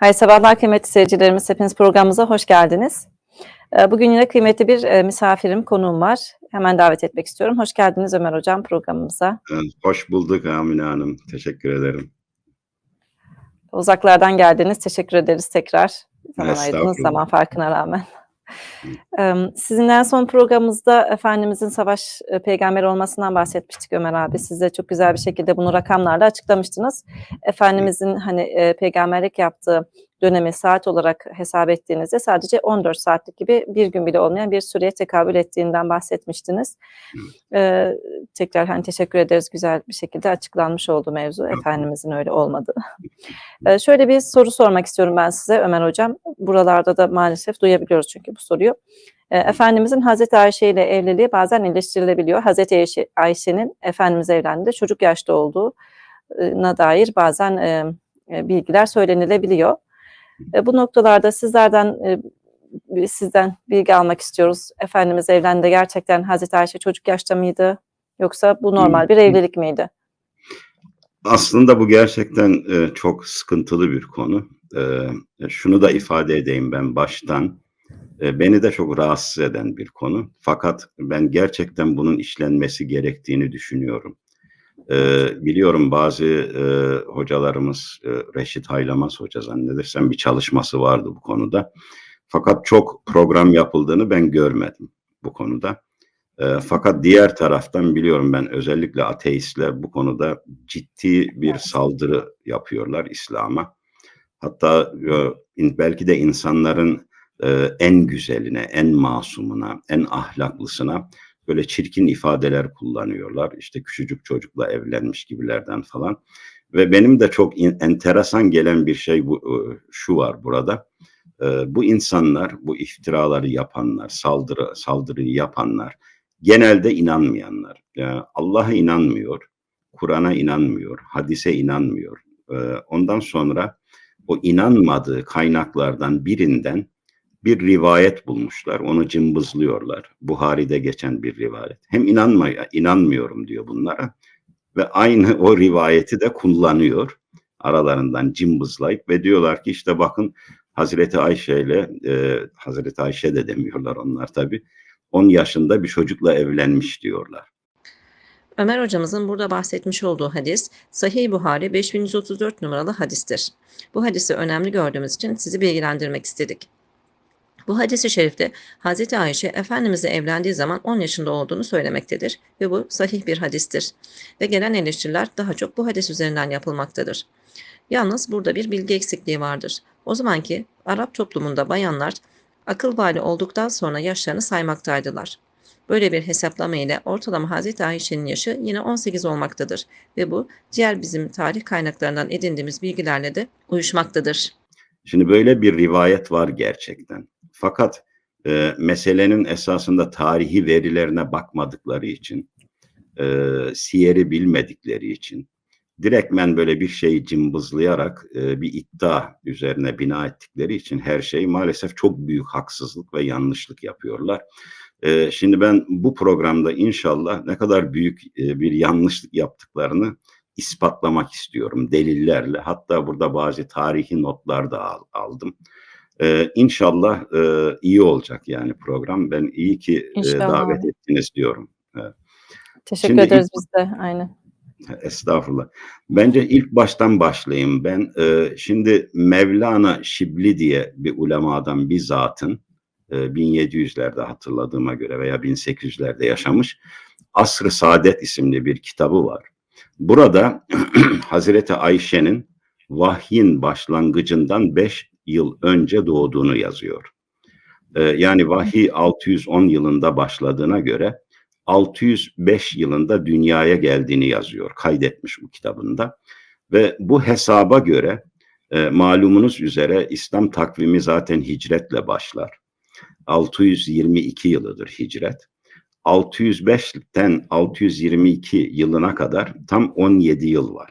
Hayırlı sabahlar kıymetli seyircilerimiz. Hepiniz programımıza hoş geldiniz. Ee, Bugün yine kıymetli bir e, misafirim, konuğum var. Hemen davet etmek istiyorum. Hoş geldiniz Ömer Hocam programımıza. Hoş bulduk Amine Hanım. Teşekkür ederim. Uzaklardan geldiniz. Teşekkür ederiz tekrar. Zaman ayırdınız zaman farkına rağmen. Sizinle en son programımızda Efendimizin savaş e, peygamberi olmasından bahsetmiştik Ömer abi. Siz de çok güzel bir şekilde bunu rakamlarla açıklamıştınız. Efendimizin hani e, peygamberlik yaptığı dönemi saat olarak hesap ettiğinizde sadece 14 saatlik gibi bir gün bile olmayan bir süreye tekabül ettiğinden bahsetmiştiniz. Ee, tekrar hani teşekkür ederiz güzel bir şekilde açıklanmış oldu mevzu. Efendimizin öyle olmadığı. Ee, şöyle bir soru sormak istiyorum ben size Ömer Hocam. Buralarda da maalesef duyabiliyoruz çünkü bu soruyu. Ee, Efendimizin Hazreti Ayşe ile evliliği bazen eleştirilebiliyor. Hazreti Ayşe- Ayşe'nin Efendimiz evlendiğinde çocuk yaşta olduğuna dair bazen e, e, bilgiler söylenilebiliyor. E, bu noktalarda sizlerden e, sizden bilgi almak istiyoruz. Efendimiz evlendi gerçekten Hazreti Ayşe çocuk yaşta mıydı yoksa bu normal bir evlilik miydi? Aslında bu gerçekten e, çok sıkıntılı bir konu. E, şunu da ifade edeyim ben baştan. E, beni de çok rahatsız eden bir konu. Fakat ben gerçekten bunun işlenmesi gerektiğini düşünüyorum. E, biliyorum bazı e, hocalarımız, e, Reşit Haylamaz Hoca zannedersem bir çalışması vardı bu konuda. Fakat çok program yapıldığını ben görmedim bu konuda. E, fakat diğer taraftan biliyorum ben özellikle ateistler bu konuda ciddi bir saldırı yapıyorlar İslam'a. Hatta e, belki de insanların e, en güzeline, en masumuna, en ahlaklısına böyle çirkin ifadeler kullanıyorlar. İşte küçücük çocukla evlenmiş gibilerden falan. Ve benim de çok in- enteresan gelen bir şey bu e, şu var burada. E, bu insanlar, bu iftiraları yapanlar, saldırı saldırıyı yapanlar genelde inanmayanlar. Yani Allah'a inanmıyor, Kur'an'a inanmıyor, hadise inanmıyor. Ee, ondan sonra o inanmadığı kaynaklardan birinden bir rivayet bulmuşlar. Onu cımbızlıyorlar. Buhari'de geçen bir rivayet. Hem inanma, inanmıyorum diyor bunlara ve aynı o rivayeti de kullanıyor aralarından cımbızlayıp ve diyorlar ki işte bakın Hazreti Ayşe ile e, Hazreti Ayşe de demiyorlar onlar tabii 10 yaşında bir çocukla evlenmiş diyorlar. Ömer hocamızın burada bahsetmiş olduğu hadis Sahih Buhari 5134 numaralı hadistir. Bu hadisi önemli gördüğümüz için sizi bilgilendirmek istedik. Bu hadisi şerifte Hz. Ayşe Efendimizle evlendiği zaman 10 yaşında olduğunu söylemektedir ve bu sahih bir hadistir. Ve gelen eleştiriler daha çok bu hadis üzerinden yapılmaktadır. Yalnız burada bir bilgi eksikliği vardır. O zamanki Arap toplumunda bayanlar akıl bali olduktan sonra yaşlarını saymaktaydılar. Böyle bir hesaplama ile ortalama Hz. Ayşe'nin yaşı yine 18 olmaktadır ve bu diğer bizim tarih kaynaklarından edindiğimiz bilgilerle de uyuşmaktadır. Şimdi böyle bir rivayet var gerçekten. Fakat e, meselenin esasında tarihi verilerine bakmadıkları için, e, siyeri bilmedikleri için, direktmen böyle bir şeyi cımbızlayarak e, bir iddia üzerine bina ettikleri için her şey maalesef çok büyük haksızlık ve yanlışlık yapıyorlar. E, şimdi ben bu programda inşallah ne kadar büyük e, bir yanlışlık yaptıklarını ispatlamak istiyorum delillerle. Hatta burada bazı tarihi notlar da al- aldım. Ee, inşallah e, iyi olacak yani program. Ben iyi ki e, davet ettiniz diyorum. Teşekkür Şimdi ederiz biz de aynen. Estağfurullah. Bence ilk baştan başlayayım ben. Ee, şimdi Mevlana Şibli diye bir ulemadan bir zatın e, 1700'lerde hatırladığıma göre veya 1800'lerde yaşamış Asr-ı Saadet isimli bir kitabı var. Burada Hazreti Ayşe'nin vahyin başlangıcından 5 yıl önce doğduğunu yazıyor. Ee, yani vahiy 610 yılında başladığına göre 605 yılında dünyaya geldiğini yazıyor, kaydetmiş bu kitabında. Ve bu hesaba göre e, malumunuz üzere İslam takvimi zaten hicretle başlar. 622 yılıdır hicret. 605'ten 622 yılına kadar tam 17 yıl var.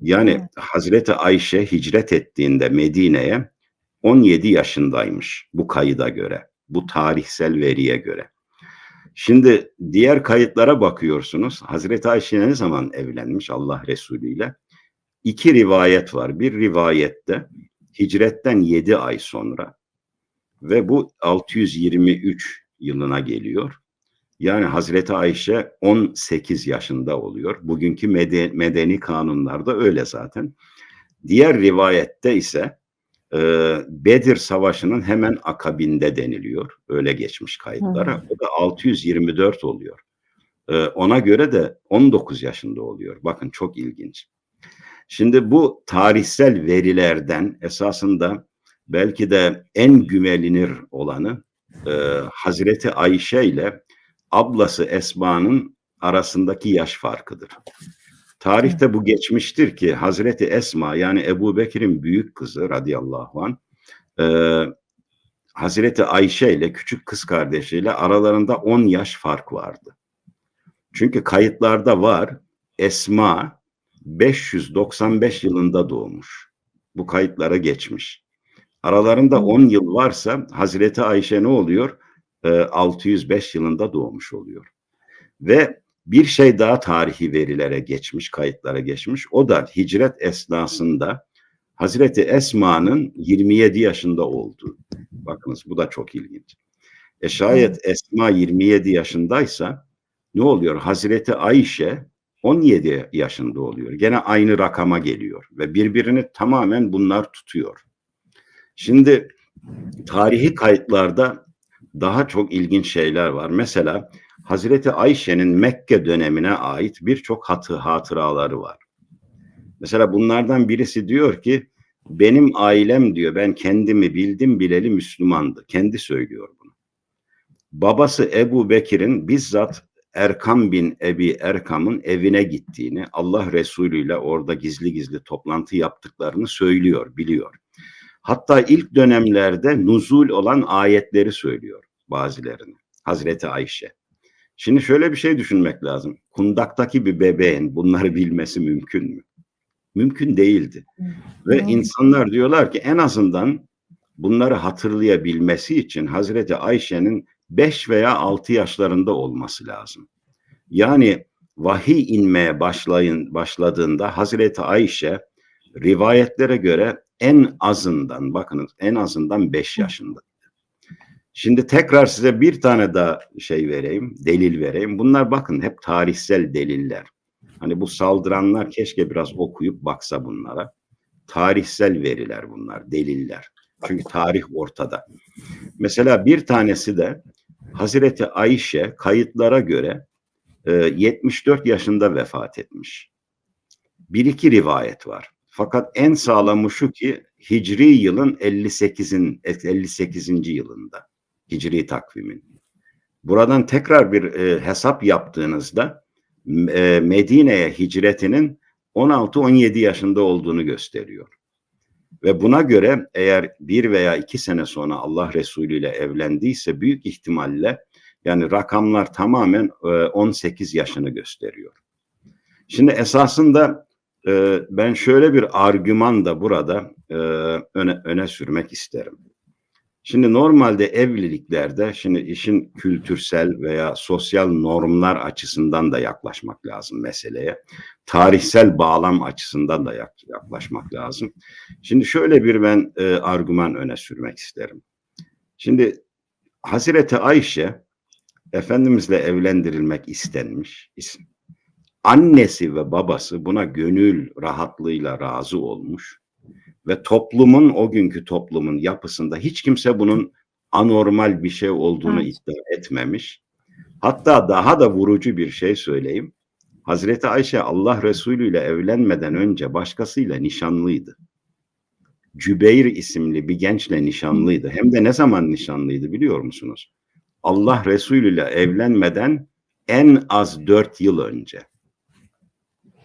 Yani Evet. Hazreti Ayşe hicret ettiğinde Medine'ye 17 yaşındaymış bu kayıda göre, bu tarihsel veriye göre. Şimdi diğer kayıtlara bakıyorsunuz. Hazreti Ayşe ne zaman evlenmiş Allah Resulü ile? İki rivayet var. Bir rivayette hicretten 7 ay sonra ve bu 623 yılına geliyor. Yani Hazreti Ayşe 18 yaşında oluyor. Bugünkü mede- medeni kanunlarda öyle zaten. Diğer rivayette ise e, Bedir Savaşı'nın hemen akabinde deniliyor. Öyle geçmiş kayıtlara. O da 624 oluyor. E, ona göre de 19 yaşında oluyor. Bakın çok ilginç. Şimdi bu tarihsel verilerden esasında belki de en güvenilir olanı e, Hazreti Ayşe ile ablası Esma'nın arasındaki yaş farkıdır. Tarihte bu geçmiştir ki Hazreti Esma yani Ebu Bekir'in büyük kızı radıyallahu anh e, Hazreti Ayşe ile küçük kız kardeşiyle aralarında 10 yaş fark vardı. Çünkü kayıtlarda var Esma 595 yılında doğmuş. Bu kayıtlara geçmiş. Aralarında 10 yıl varsa Hazreti Ayşe ne oluyor? E, 605 yılında doğmuş oluyor. Ve bir şey daha tarihi verilere geçmiş, kayıtlara geçmiş. O da hicret esnasında Hazreti Esma'nın 27 yaşında olduğu. Bakınız bu da çok ilginç. E şayet Esma 27 yaşındaysa ne oluyor? Hazreti Ayşe 17 yaşında oluyor. Gene aynı rakama geliyor ve birbirini tamamen bunlar tutuyor. Şimdi tarihi kayıtlarda daha çok ilginç şeyler var. Mesela Hazreti Ayşe'nin Mekke dönemine ait birçok hatı hatıraları var. Mesela bunlardan birisi diyor ki benim ailem diyor ben kendimi bildim bileli Müslümandı. Kendi söylüyor bunu. Babası Ebu Bekir'in bizzat Erkam bin Ebi Erkam'ın evine gittiğini, Allah Resulü ile orada gizli gizli toplantı yaptıklarını söylüyor, biliyor. Hatta ilk dönemlerde nuzul olan ayetleri söylüyor bazılarını. Hazreti Ayşe. Şimdi şöyle bir şey düşünmek lazım. Kundaktaki bir bebeğin bunları bilmesi mümkün mü? Mümkün değildi. Ve insanlar diyorlar ki en azından bunları hatırlayabilmesi için Hazreti Ayşe'nin 5 veya 6 yaşlarında olması lazım. Yani vahiy inmeye başlayın başladığında Hazreti Ayşe rivayetlere göre en azından bakınız en azından 5 yaşında. Şimdi tekrar size bir tane daha şey vereyim, delil vereyim. Bunlar bakın hep tarihsel deliller. Hani bu saldıranlar keşke biraz okuyup baksa bunlara. Tarihsel veriler bunlar, deliller. Çünkü tarih ortada. Mesela bir tanesi de Hazreti Ayşe kayıtlara göre e, 74 yaşında vefat etmiş. Bir iki rivayet var. Fakat en sağlamı şu ki Hicri yılın 58'in 58. yılında. Hicri takvimin. Buradan tekrar bir e, hesap yaptığınızda e, Medine'ye hicretinin 16-17 yaşında olduğunu gösteriyor. Ve buna göre eğer bir veya iki sene sonra Allah Resulü ile evlendiyse büyük ihtimalle yani rakamlar tamamen e, 18 yaşını gösteriyor. Şimdi esasında e, ben şöyle bir argüman da burada e, öne, öne sürmek isterim. Şimdi normalde evliliklerde şimdi işin kültürsel veya sosyal normlar açısından da yaklaşmak lazım meseleye. Tarihsel bağlam açısından da yaklaşmak lazım. Şimdi şöyle bir ben e, argüman öne sürmek isterim. Şimdi Hazreti Ayşe Efendimizle evlendirilmek istenmiş. Annesi ve babası buna gönül rahatlığıyla razı olmuş ve toplumun o günkü toplumun yapısında hiç kimse bunun anormal bir şey olduğunu Evet. iddia etmemiş. Hatta daha da vurucu bir şey söyleyeyim. Hazreti Ayşe Allah Resulü ile evlenmeden önce başkasıyla nişanlıydı. Cübeyr isimli bir gençle nişanlıydı. Hem de ne zaman nişanlıydı biliyor musunuz? Allah Resulü ile evlenmeden en az dört yıl önce.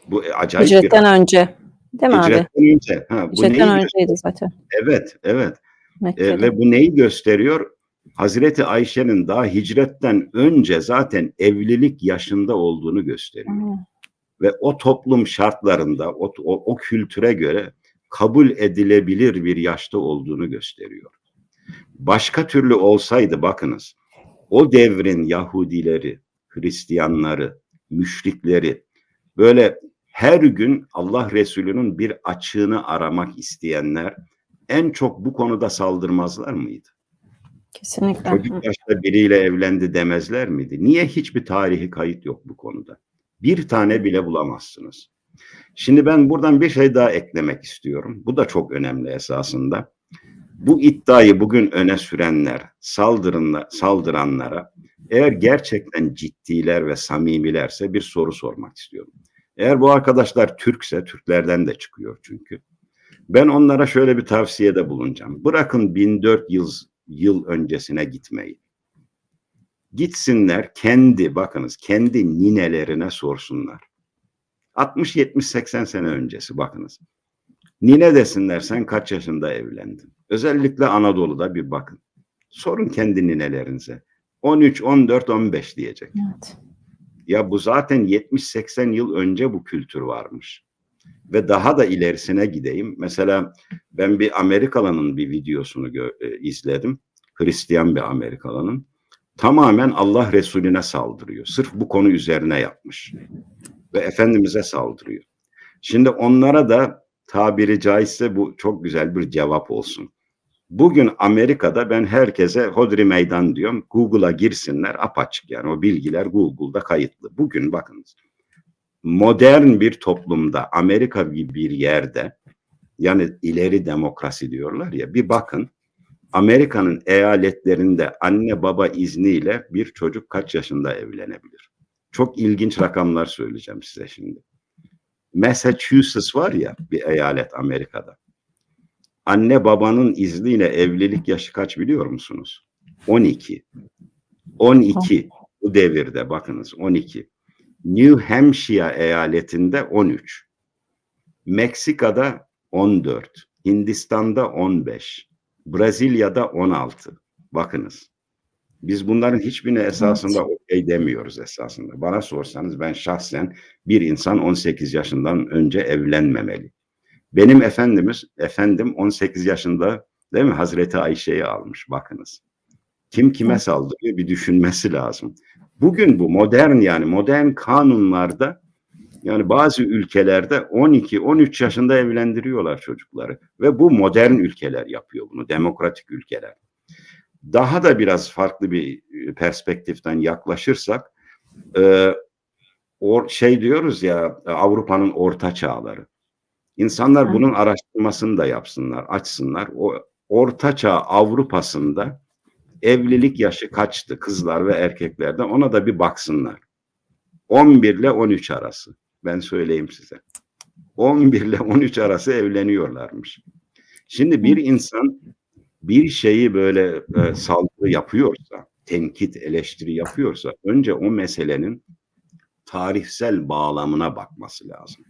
Bu acayip bir Hicretten önce. Değil mi abi? Hicretten önce. Ha, bu Hicretten neyi önceydi zaten. Evet, evet. Mekke'de. E, ve bu neyi gösteriyor? Hazreti Ayşe'nin daha hicretten önce zaten evlilik yaşında olduğunu gösteriyor. Hmm. Ve o toplum şartlarında, o, o, o kültüre göre kabul edilebilir bir yaşta olduğunu gösteriyor. Başka türlü olsaydı bakınız, o devrin Yahudileri, Hristiyanları, müşrikleri böyle her gün Allah Resulü'nün bir açığını aramak isteyenler en çok bu konuda saldırmazlar mıydı? Kesinlikle. Çocuk yaşta biriyle evlendi demezler miydi? Niye hiçbir tarihi kayıt yok bu konuda? Bir tane bile bulamazsınız. Şimdi ben buradan bir şey daha eklemek istiyorum. Bu da çok önemli esasında. Bu iddiayı bugün öne sürenler, saldırınla, saldıranlara eğer gerçekten ciddiler ve samimilerse bir soru sormak istiyorum. Eğer bu arkadaşlar Türkse, Türklerden de çıkıyor çünkü. Ben onlara şöyle bir tavsiyede bulunacağım. Bırakın 1400 yıl, yıl öncesine gitmeyi. Gitsinler kendi, bakınız kendi ninelerine sorsunlar. 60, 70, 80 sene öncesi bakınız. Nine desinler sen kaç yaşında evlendin? Özellikle Anadolu'da bir bakın. Sorun kendi ninelerinize. 13, 14, 15 diyecek. Evet. Ya bu zaten 70-80 yıl önce bu kültür varmış. Ve daha da ilerisine gideyim. Mesela ben bir Amerikalı'nın bir videosunu e, izledim. Hristiyan bir Amerikalı'nın. Tamamen Allah Resulüne saldırıyor. Sırf bu konu üzerine yapmış. Ve Efendimiz'e saldırıyor. Şimdi onlara da tabiri caizse bu çok güzel bir cevap olsun. Bugün Amerika'da ben herkese hodri meydan diyorum. Google'a girsinler apaçık yani o bilgiler Google'da kayıtlı. Bugün bakınız modern bir toplumda Amerika gibi bir yerde yani ileri demokrasi diyorlar ya bir bakın Amerika'nın eyaletlerinde anne baba izniyle bir çocuk kaç yaşında evlenebilir? Çok ilginç rakamlar söyleyeceğim size şimdi. Massachusetts var ya bir eyalet Amerika'da. Anne babanın izniyle evlilik yaşı kaç biliyor musunuz? 12. 12 bu devirde bakınız 12. New Hampshire eyaletinde 13. Meksika'da 14. Hindistan'da 15. Brezilya'da 16. Bakınız. Biz bunların hiçbirine esasında okey demiyoruz esasında. Bana sorsanız ben şahsen bir insan 18 yaşından önce evlenmemeli. Benim efendimiz, efendim 18 yaşında değil mi Hazreti Ayşe'yi almış bakınız. Kim kime saldırıyor bir düşünmesi lazım. Bugün bu modern yani modern kanunlarda yani bazı ülkelerde 12-13 yaşında evlendiriyorlar çocukları ve bu modern ülkeler yapıyor bunu demokratik ülkeler. Daha da biraz farklı bir e, perspektiften yaklaşırsak e, or, şey diyoruz ya Avrupa'nın orta çağları. İnsanlar bunun araştırmasını da yapsınlar, açsınlar. O orta çağ Avrupa'sında evlilik yaşı kaçtı kızlar ve erkeklerde ona da bir baksınlar. 11 ile 13 arası. Ben söyleyeyim size. 11 ile 13 arası evleniyorlarmış. Şimdi bir insan bir şeyi böyle e, saldırı yapıyorsa, tenkit, eleştiri yapıyorsa önce o meselenin tarihsel bağlamına bakması lazım.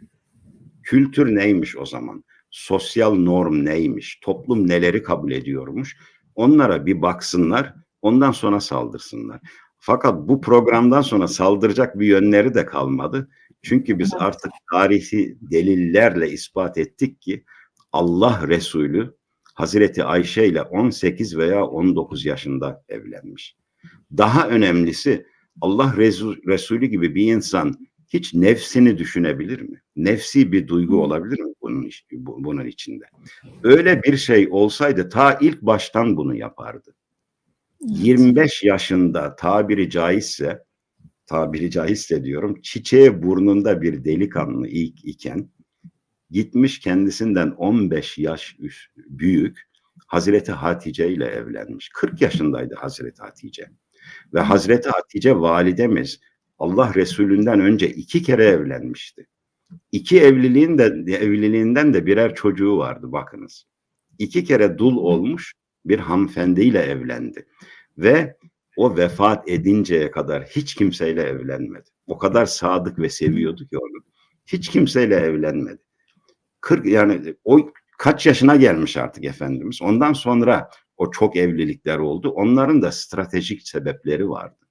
Kültür neymiş o zaman? Sosyal norm neymiş? Toplum neleri kabul ediyormuş? Onlara bir baksınlar, ondan sonra saldırsınlar. Fakat bu programdan sonra saldıracak bir yönleri de kalmadı. Çünkü biz artık tarihi delillerle ispat ettik ki Allah Resulü Hazreti Ayşe ile 18 veya 19 yaşında evlenmiş. Daha önemlisi Allah Resulü gibi bir insan hiç nefsini düşünebilir mi? Nefsi bir duygu olabilir mi bunun bunun içinde? Öyle bir şey olsaydı ta ilk baştan bunu yapardı. 25 yaşında tabiri caizse tabiri caizse diyorum çiçeği burnunda bir delikanlı ilk iken gitmiş kendisinden 15 yaş üst, büyük Hazreti Hatice ile evlenmiş. 40 yaşındaydı Hazreti Hatice. Ve Hazreti Hatice validemiz Allah Resulünden önce iki kere evlenmişti. İki evliliğin de evliliğinden de birer çocuğu vardı bakınız. İki kere dul olmuş bir hanımefendiyle evlendi. Ve o vefat edinceye kadar hiç kimseyle evlenmedi. O kadar sadık ve seviyordu ki onu. Hiç kimseyle evlenmedi. 40 yani o kaç yaşına gelmiş artık efendimiz. Ondan sonra o çok evlilikler oldu. Onların da stratejik sebepleri vardı.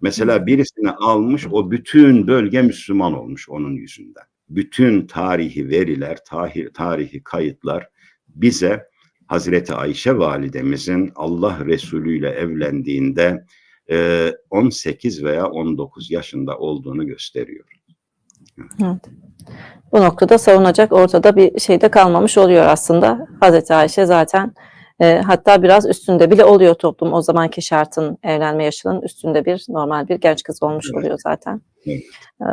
Mesela birisini almış o bütün bölge Müslüman olmuş onun yüzünden. Bütün tarihi veriler, tarihi, tarihi kayıtlar bize Hazreti Ayşe validemizin Allah Resulü ile evlendiğinde e, 18 veya 19 yaşında olduğunu gösteriyor. Evet. Bu noktada savunacak ortada bir şey de kalmamış oluyor aslında. Hazreti Ayşe zaten e, hatta biraz üstünde bile oluyor toplum. O zamanki şartın evlenme yaşının üstünde bir normal bir genç kız olmuş Evet. oluyor zaten. Evet.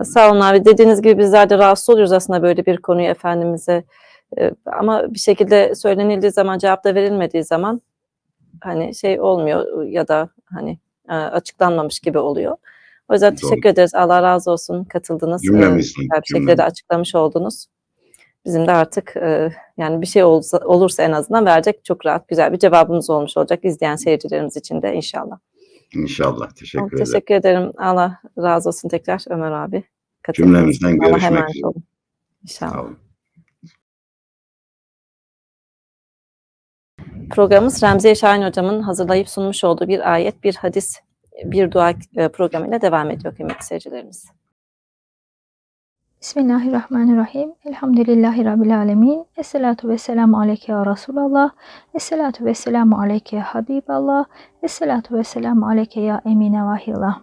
E, sağ olun abi. Dediğiniz gibi bizler de rahatsız oluyoruz aslında böyle bir konuyu Efendimiz'e. E, ama bir şekilde söylenildiği zaman cevap da verilmediği zaman hani şey olmuyor ya da hani e, açıklanmamış gibi oluyor. O yüzden Doğru. teşekkür ederiz. Allah razı olsun katıldınız. E, Cümlemizden, güzel bir şekilde de açıklamış oldunuz. Bizim de artık e, yani bir şey olsa, olursa en azından verecek çok rahat güzel bir cevabımız olmuş olacak izleyen seyircilerimiz için de inşallah. İnşallah. Teşekkür ederim. teşekkür ederim. Allah razı olsun tekrar Ömer abi. Cümlemizden görüşmek üzere. İnşallah. Sağ olun. Programımız Remziye Şahin hocamın hazırlayıp sunmuş olduğu bir ayet, bir hadis, bir dua e, programıyla devam ediyor kıymetli seyircilerimiz. Bismillahirrahmanirrahim. Elhamdülillahi Rabbil alemin. Esselatu ve selamu aleyke ya Resulallah. Esselatu ve selamu aleyke ya Habiballah. Esselatu ve selamu aleyke ya Emine Vahillah.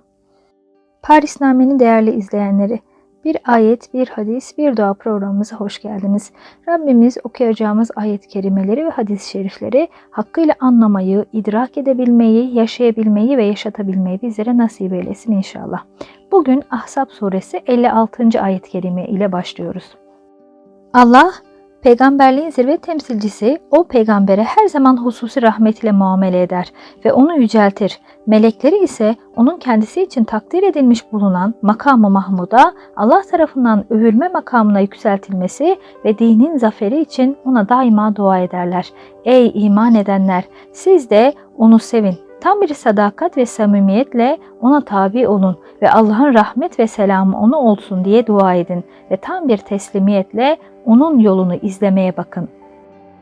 Parisname'nin değerli izleyenleri, bir ayet, bir hadis, bir dua programımıza hoş geldiniz. Rabbimiz okuyacağımız ayet kerimeleri ve hadis-i şerifleri hakkıyla anlamayı, idrak edebilmeyi, yaşayabilmeyi ve yaşatabilmeyi bizlere nasip eylesin inşallah. Bugün Ahzab suresi 56. ayet kerime ile başlıyoruz. Allah, peygamberliğin zirve temsilcisi o peygambere her zaman hususi rahmet ile muamele eder ve onu yüceltir. Melekleri ise onun kendisi için takdir edilmiş bulunan makamı Mahmud'a Allah tarafından övülme makamına yükseltilmesi ve dinin zaferi için ona daima dua ederler. Ey iman edenler! Siz de onu sevin. Tam bir sadakat ve samimiyetle ona tabi olun ve Allah'ın rahmet ve selamı ona olsun diye dua edin ve tam bir teslimiyetle onun yolunu izlemeye bakın.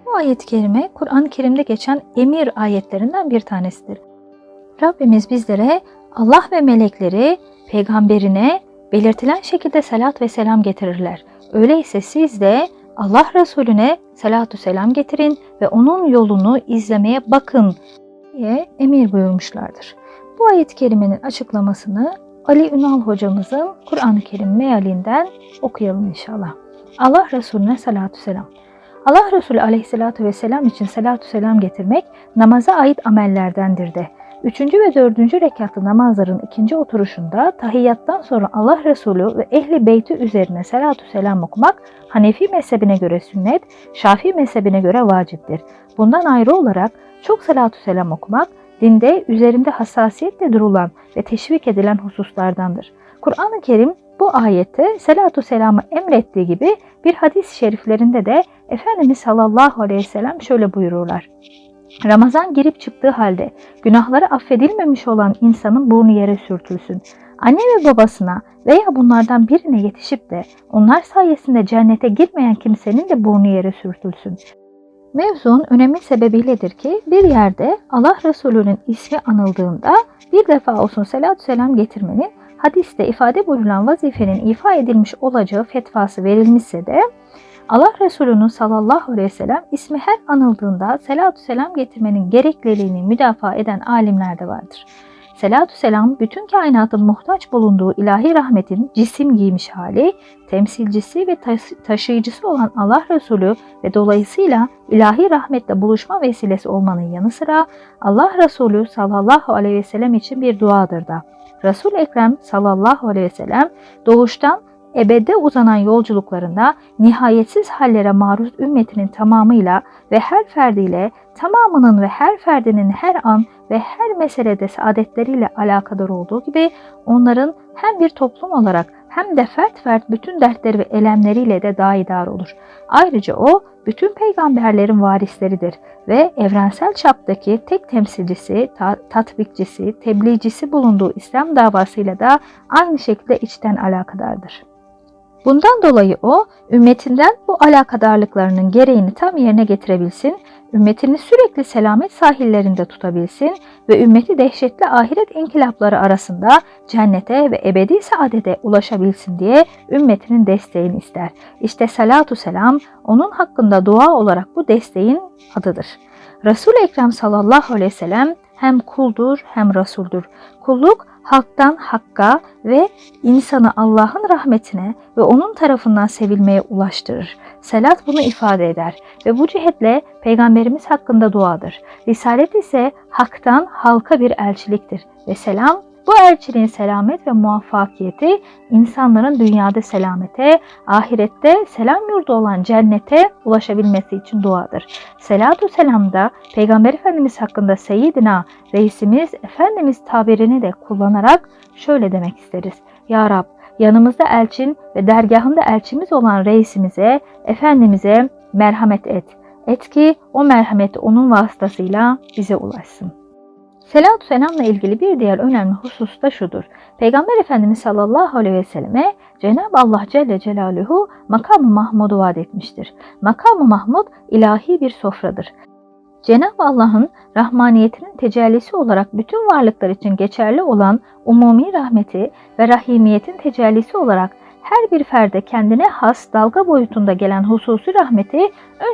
Bu ayet-i kerime Kur'an-ı Kerim'de geçen emir ayetlerinden bir tanesidir. Rabbimiz bizlere Allah ve melekleri peygamberine belirtilen şekilde salat ve selam getirirler. Öyleyse siz de Allah Resulüne salatu selam getirin ve onun yolunu izlemeye bakın diye emir buyurmuşlardır. Bu ayet-i kerimenin açıklamasını Ali Ünal hocamızın Kur'an-ı Kerim mealinden okuyalım inşallah. Allah Resulüne salatu selam. Allah Resulü aleyhissalatu vesselam için salatu selam getirmek namaza ait amellerdendir de. Üçüncü ve dördüncü rekatlı namazların ikinci oturuşunda tahiyyattan sonra Allah Resulü ve ehli beyti üzerine salatu selam okumak Hanefi mezhebine göre sünnet, Şafii mezhebine göre vaciptir. Bundan ayrı olarak çok salatu selam okumak dinde üzerinde hassasiyetle durulan ve teşvik edilen hususlardandır. Kur'an-ı Kerim bu ayette salatu selamı emrettiği gibi bir hadis-i şeriflerinde de Efendimiz sallallahu aleyhi ve sellem şöyle buyururlar. Ramazan girip çıktığı halde günahları affedilmemiş olan insanın burnu yere sürtülsün. Anne ve babasına veya bunlardan birine yetişip de onlar sayesinde cennete girmeyen kimsenin de burnu yere sürtülsün. Mevzunun önemi sebebiyledir ki bir yerde Allah Resulü'nün ismi anıldığında bir defa olsun selatü selam getirmenin hadiste ifade buyurulan vazifenin ifa edilmiş olacağı fetvası verilmişse de Allah Resulü'nün sallallahu aleyhi ve sellem ismi her anıldığında selatü selam getirmenin gerekliliğini müdafaa eden alimler de vardır. Selatü selam bütün kainatın muhtaç bulunduğu ilahi rahmetin cisim giymiş hali, temsilcisi ve taş- taşıyıcısı olan Allah Resulü ve dolayısıyla ilahi rahmetle buluşma vesilesi olmanın yanı sıra Allah Resulü sallallahu aleyhi ve sellem için bir duadır da. Resul Ekrem sallallahu aleyhi ve sellem doğuştan ebede uzanan yolculuklarında nihayetsiz hallere maruz ümmetinin tamamıyla ve her ferdiyle tamamının ve her ferdinin her an ve her meselede saadetleriyle alakadar olduğu gibi onların hem bir toplum olarak hem de fert fert bütün dertleri ve elemleriyle de daidar olur. Ayrıca o bütün peygamberlerin varisleridir ve evrensel çaptaki tek temsilcisi, ta- tatbikçisi, tebliğcisi bulunduğu İslam davasıyla da aynı şekilde içten alakadardır. Bundan dolayı o, ümmetinden bu alakadarlıklarının gereğini tam yerine getirebilsin, ümmetini sürekli selamet sahillerinde tutabilsin ve ümmeti dehşetli ahiret inkılapları arasında cennete ve ebedi saadete ulaşabilsin diye ümmetinin desteğini ister. İşte salatu selam onun hakkında dua olarak bu desteğin adıdır. Resul-i Ekrem sallallahu aleyhi ve sellem hem kuldur hem rasuldür. Kulluk halktan hakka ve insanı Allah'ın rahmetine ve onun tarafından sevilmeye ulaştırır. Selat bunu ifade eder ve bu cihetle Peygamberimiz hakkında duadır. Risalet ise haktan halka bir elçiliktir ve selam bu elçiliğin selamet ve muvaffakiyeti insanların dünyada selamete, ahirette selam yurdu olan cennete ulaşabilmesi için duadır. Selatu selam da Peygamber Efendimiz hakkında Seyyidina Reisimiz Efendimiz tabirini de kullanarak şöyle demek isteriz. Ya Rab yanımızda elçin ve dergahında elçimiz olan reisimize, Efendimiz'e merhamet et. Et ki o merhamet onun vasıtasıyla bize ulaşsın. Selatü selamla ilgili bir diğer önemli husus da şudur. Peygamber Efendimiz sallallahu aleyhi ve selleme Cenab-ı Allah Celle Celaluhu makamı Mahmud'u vaat etmiştir. Makamı Mahmud ilahi bir sofradır. Cenab-ı Allah'ın rahmaniyetinin tecellisi olarak bütün varlıklar için geçerli olan umumi rahmeti ve rahimiyetin tecellisi olarak her bir ferde kendine has dalga boyutunda gelen hususi rahmeti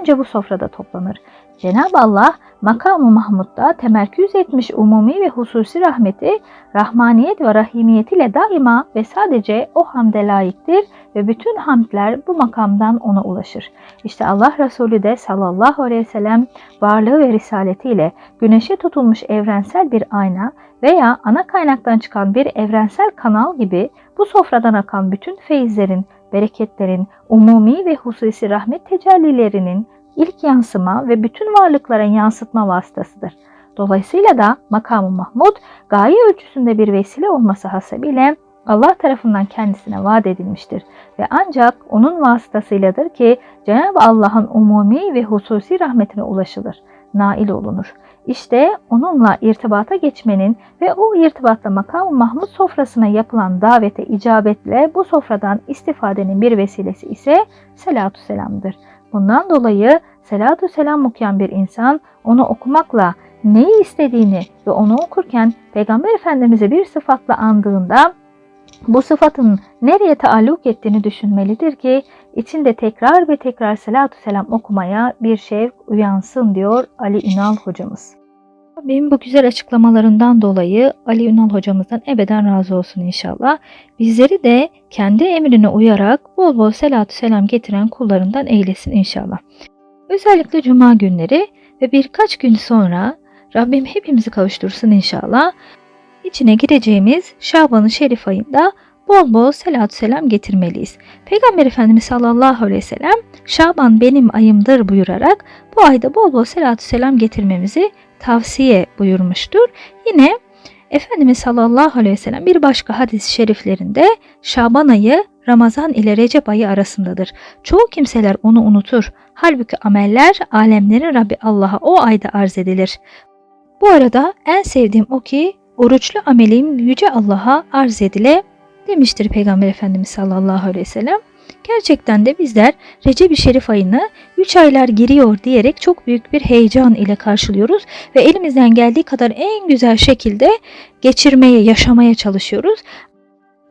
önce bu sofrada toplanır. Cenab-ı Allah makamı Mahmud'da temerküz etmiş umumi ve hususi rahmeti, rahmaniyet ve rahimiyet ile daima ve sadece o hamde layıktır ve bütün hamdler bu makamdan ona ulaşır. İşte Allah Resulü de sallallahu aleyhi ve sellem varlığı ve risaletiyle güneşe tutulmuş evrensel bir ayna veya ana kaynaktan çıkan bir evrensel kanal gibi bu sofradan akan bütün feyizlerin, bereketlerin, umumi ve hususi rahmet tecellilerinin ilk yansıma ve bütün varlıklara yansıtma vasıtasıdır. Dolayısıyla da makamı Mahmud gaye ölçüsünde bir vesile olması hasebiyle Allah tarafından kendisine vaat edilmiştir ve ancak onun vasıtasıyladır ki Cenab-ı Allah'ın umumi ve hususi rahmetine ulaşılır, nail olunur. İşte onunla irtibata geçmenin ve o irtibatla makamı Mahmud sofrasına yapılan davete icabetle bu sofradan istifadenin bir vesilesi ise selatü selamdır. Bundan dolayı selatü selam okuyan bir insan onu okumakla neyi istediğini ve onu okurken Peygamber Efendimiz'i bir sıfatla andığında bu sıfatın nereye taalluk ettiğini düşünmelidir ki içinde tekrar ve tekrar selatü selam okumaya bir şevk uyansın diyor Ali Ünal hocamız. Rabbim bu güzel açıklamalarından dolayı Ali Ünal hocamızdan ebeden razı olsun inşallah. Bizleri de kendi emrine uyarak bol bol selatü selam getiren kullarından eylesin inşallah. Özellikle cuma günleri ve birkaç gün sonra Rabbim hepimizi kavuştursun inşallah. İçine gireceğimiz Şaban-ı Şerif ayında bol bol selatü selam getirmeliyiz. Peygamber Efendimiz sallallahu aleyhi ve sellem Şaban benim ayımdır buyurarak bu ayda bol bol selatü selam getirmemizi tavsiye buyurmuştur. Yine Efendimiz sallallahu aleyhi ve sellem bir başka hadis-i şeriflerinde Şaban ayı Ramazan ile Recep ayı arasındadır. Çoğu kimseler onu unutur. Halbuki ameller alemlerin Rabbi Allah'a o ayda arz edilir. Bu arada en sevdiğim o ki oruçlu amelim yüce Allah'a arz edile demiştir Peygamber Efendimiz sallallahu aleyhi ve sellem. Gerçekten de bizler Recep-i Şerif ayını 3 aylar giriyor diyerek çok büyük bir heyecan ile karşılıyoruz ve elimizden geldiği kadar en güzel şekilde geçirmeye, yaşamaya çalışıyoruz.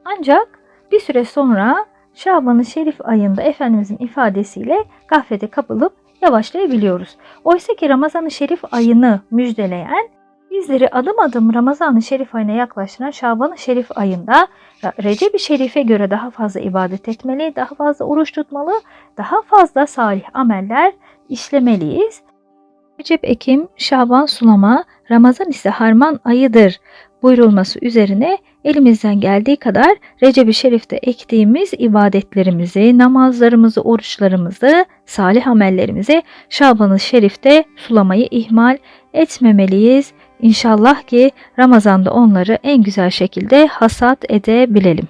Ancak bir süre sonra Şaban-ı Şerif ayında Efendimizin ifadesiyle gaflete kapılıp yavaşlayabiliyoruz. Oysa ki Ramazan-ı Şerif ayını müjdeleyen bizleri adım adım Ramazan-ı Şerif ayına yaklaştıran Şaban-ı Şerif ayında Recep-i Şerif'e göre daha fazla ibadet etmeli, daha fazla oruç tutmalı, daha fazla salih ameller işlemeliyiz. Recep Ekim, Şaban sulama, Ramazan ise harman ayıdır buyurulması üzerine elimizden geldiği kadar Recep-i Şerif'te ektiğimiz ibadetlerimizi, namazlarımızı, oruçlarımızı, salih amellerimizi Şaban-ı Şerif'te sulamayı ihmal etmemeliyiz. İnşallah ki Ramazan'da onları en güzel şekilde hasat edebilelim.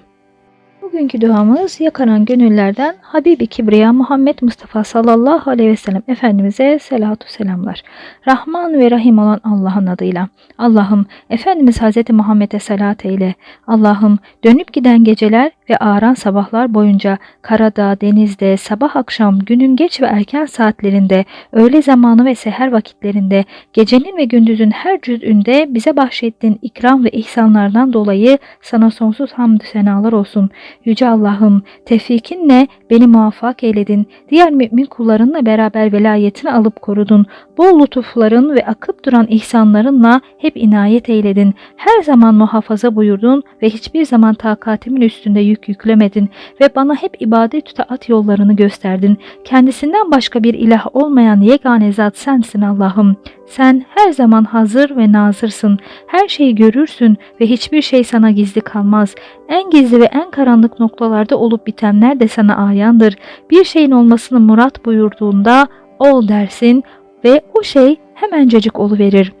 Bugünkü duamız yakaran gönüllerden Habibi Kibriya Muhammed Mustafa sallallahu aleyhi ve sellem Efendimiz'e selatu selamlar. Rahman ve Rahim olan Allah'ın adıyla. Allah'ım Efendimiz Hazreti Muhammed'e salat eyle. Allah'ım dönüp giden geceler ve ağaran sabahlar boyunca karada, denizde, sabah akşam, günün geç ve erken saatlerinde, öğle zamanı ve seher vakitlerinde, gecenin ve gündüzün her cüz'ünde bize bahşettiğin ikram ve ihsanlardan dolayı sana sonsuz hamdü senalar olsun. Yüce Allah'ım tevfikinle beni muvaffak eyledin. Diğer mümin kullarınla beraber velayetini alıp korudun. Bol lütufların ve akıp duran ihsanlarınla hep inayet eyledin. Her zaman muhafaza buyurdun ve hiçbir zaman takatimin üstünde yük yüklemedin ve bana hep ibadet taat yollarını gösterdin. Kendisinden başka bir ilah olmayan yegane zat sensin Allah'ım. Sen her zaman hazır ve nazırsın. Her şeyi görürsün ve hiçbir şey sana gizli kalmaz. En gizli ve en karanlık noktalarda olup bitenler de sana ayandır. Bir şeyin olmasını murat buyurduğunda ol dersin ve o şey hemencecik oluverir.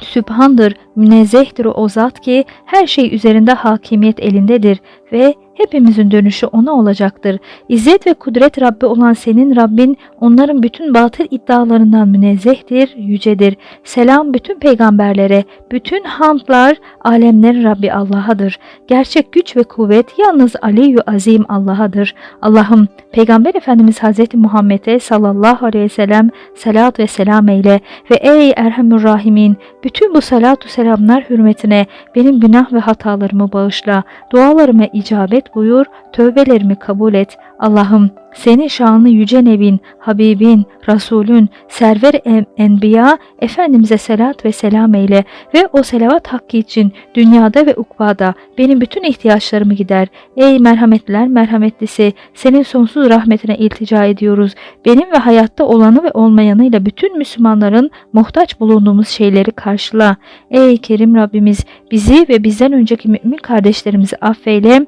Sübhandır, münezzehtir o zat ki her şey üzerinde hakimiyet elindedir ve hepimizin dönüşü ona olacaktır. İzzet ve kudret Rabbi olan senin Rabbin onların bütün batıl iddialarından münezzehtir, yücedir. Selam bütün peygamberlere, bütün hamdlar alemlerin Rabbi Allah'adır. Gerçek güç ve kuvvet yalnız Aliyyü Azim Allah'adır. Allah'ım Peygamber Efendimiz Hazreti Muhammed'e sallallahu aleyhi ve sellem salat ve selam eyle ve ey Erhamür Rahimin bütün bu salatu selamlar hürmetine benim günah ve hatalarımı bağışla, dualarıma icabet buyur, tövbelerimi kabul et. Allah'ım seni şanlı yüce nebin, Habibin, Resulün, server en enbiya, Efendimiz'e selat ve selam eyle ve o selavat hakkı için dünyada ve ukbada benim bütün ihtiyaçlarımı gider. Ey merhametliler merhametlisi, senin sonsuz rahmetine iltica ediyoruz. Benim ve hayatta olanı ve olmayanıyla bütün Müslümanların muhtaç bulunduğumuz şeyleri karşıla. Ey Kerim Rabbimiz bizi ve bizden önceki mümin kardeşlerimizi affeyle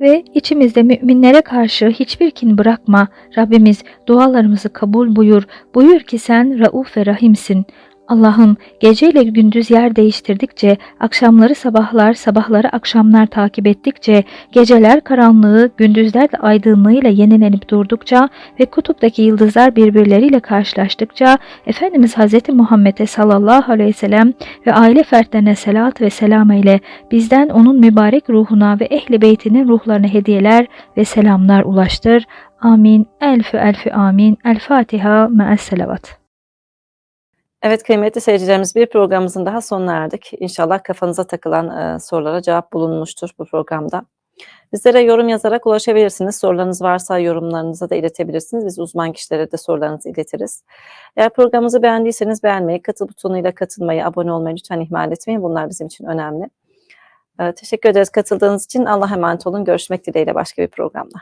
ve içimizde müminlere karşı hiçbir kin bırakma. Rabbimiz dualarımızı kabul buyur. Buyur ki sen Rauf ve Rahimsin. Allah'ım geceyle gündüz yer değiştirdikçe, akşamları sabahlar, sabahları akşamlar takip ettikçe, geceler karanlığı, gündüzler de aydınlığıyla yenilenip durdukça ve kutuptaki yıldızlar birbirleriyle karşılaştıkça, Efendimiz Hz. Muhammed'e sallallahu aleyhi ve sellem ve aile fertlerine selat ve selam eyle, bizden onun mübarek ruhuna ve ehli beytinin ruhlarına hediyeler ve selamlar ulaştır. Amin. Elfü elfü amin. El Fatiha me'es selavat. Evet kıymetli seyircilerimiz bir programımızın daha sonuna erdik. İnşallah kafanıza takılan e, sorulara cevap bulunmuştur bu programda. Bizlere yorum yazarak ulaşabilirsiniz. Sorularınız varsa yorumlarınızı da iletebilirsiniz. Biz uzman kişilere de sorularınızı iletiriz. Eğer programımızı beğendiyseniz beğenmeyi, katıl butonuyla katılmayı, abone olmayı lütfen ihmal etmeyin. Bunlar bizim için önemli. E, teşekkür ederiz katıldığınız için. Allah'a emanet olun. Görüşmek dileğiyle başka bir programda.